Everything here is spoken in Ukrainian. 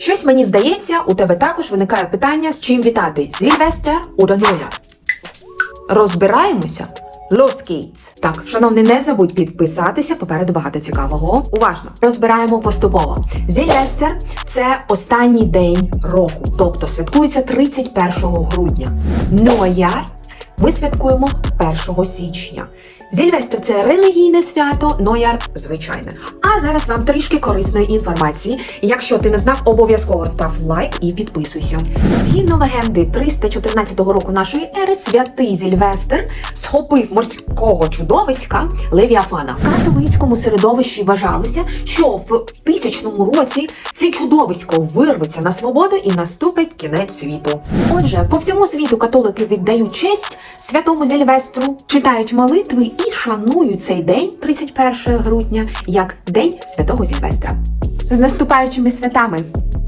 Щось мені здається, у тебе також виникає питання, з чим вітати Сільвестер oder Neujahr? Розбираємося? Geht's. Так, шановний, не забудь підписатися, попереду багато цікавого. Уважно розбираємо поступово. Зільвестер це останній день року, тобто святкується 31 грудня. Нояр ми святкуємо 1 січня. Зільвестр це релігійне свято, нояр звичайне. А зараз вам трішки корисної інформації. Якщо ти не знав, обов'язково став лайк і підписуйся. Згідно легенди 314 року нашої ери, святий Зільвестр схопив морського чудовиська Левіафана. В католицькому середовищі вважалося, що в тисячному році це чудовисько вирветься на свободу і наступить кінець світу. Отже, по всьому світу католики віддають честь святому Зільвестру, читають молитви і шанують цей день, 31 грудня, як День Святого Зільвестра. З наступаючими святами!